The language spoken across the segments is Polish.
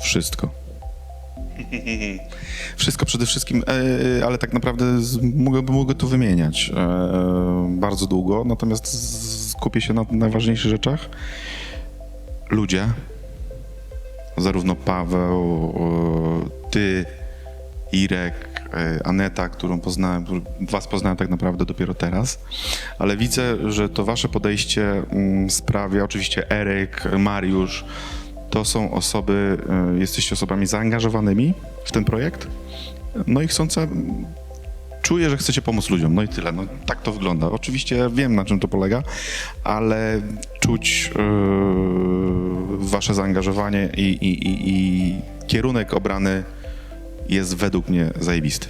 Wszystko. Wszystko przede wszystkim, e, ale tak naprawdę mogę, mogę tu wymieniać e, bardzo długo, natomiast skupię się na najważniejszych rzeczach. Ludzie, zarówno Paweł, e, ty, Irek, e, Aneta, którą poznałem, was poznałem tak naprawdę dopiero teraz, ale widzę, że to wasze podejście mm, sprawia, oczywiście Eryk, Mariusz, to są osoby, e, jesteście osobami zaangażowanymi w ten projekt, no i chcące, czuję, że chcecie pomóc ludziom, no i tyle, no tak to wygląda. Oczywiście wiem, na czym to polega, ale czuć e, wasze zaangażowanie i, i, i, i kierunek obrany jest według mnie zajebisty.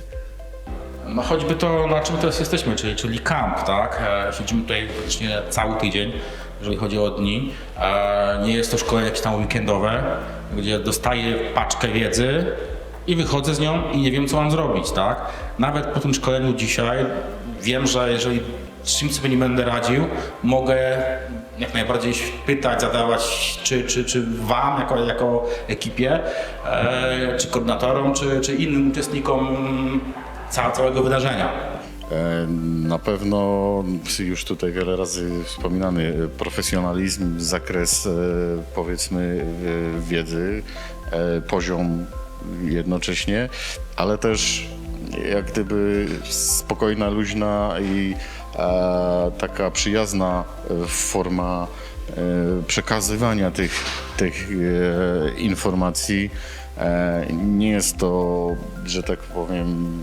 No choćby to, na czym teraz jesteśmy, czyli, czyli camp, tak? E, Siedzimy tutaj praktycznie cały tydzień, jeżeli chodzi o dni. E, Nie jest to szkolenie jakieś tam weekendowe, gdzie dostaję paczkę wiedzy i wychodzę z nią i nie wiem, co mam zrobić, tak? Nawet po tym szkoleniu dzisiaj wiem, że jeżeli z czymś sobie nie będę radził, mogę jak najbardziej pytać, zadawać, czy, czy, czy wam jako, jako ekipie, e, czy koordynatorom, czy, czy innym uczestnikom ca- całego wydarzenia. E, Na pewno już tutaj wiele razy wspominany e, profesjonalizm, zakres e, powiedzmy wiedzy, poziom jednocześnie, ale też jak gdyby spokojna, luźna i e, taka przyjazna e, forma e, przekazywania tych, tych e, informacji. E, Nie jest to, że tak powiem,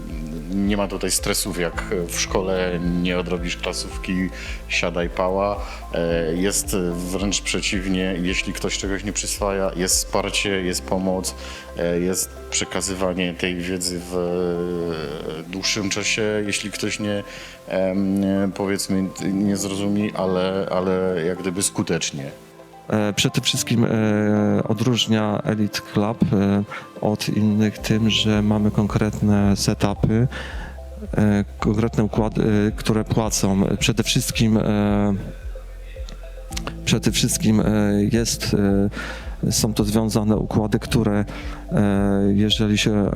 nie ma tutaj stresów jak w szkole, nie odrobisz klasówki, siadaj pała. E, Jest wręcz przeciwnie, jeśli ktoś czegoś nie przyswaja, jest wsparcie, jest pomoc, e, jest przekazywanie tej wiedzy w e, dłuższym czasie, jeśli ktoś nie, powiedzmy, nie zrozumie, ale, ale jak gdyby skutecznie. E, Przede wszystkim e, odróżnia Elite Club od innych tym, że mamy konkretne setupy, konkretne układy, które płacą. Przede wszystkim przede wszystkim jest, są to związane układy, które e, jeżeli się e,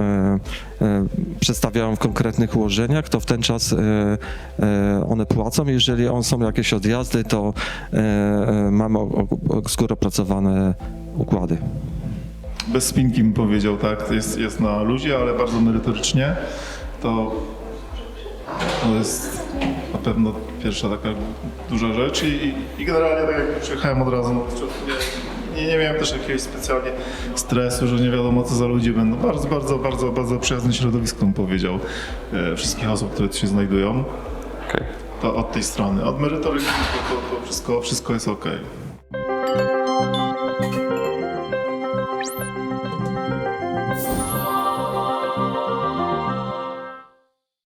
e, przedstawiają w konkretnych ułożeniach, to w ten czas one płacą. Jeżeli on są jakieś odjazdy, to mamy o- o- z góry opracowane układy. bez spinki bym powiedział, tak, jest, jest na luzie, ale bardzo merytorycznie. To, to jest na pewno pierwsza taka duża rzecz i, i, generalnie tak jak przyjechałem od razu, no, nie, nie miałem też jakiegoś specjalnie stresu, że nie wiadomo co za ludzie będą. Bardzo, bardzo, bardzo, bardzo przyjazne środowisko bym powiedział e, wszystkich osób, które tu się znajdują. To od tej strony. Od merytoryki to, to, wszystko, wszystko jest ok.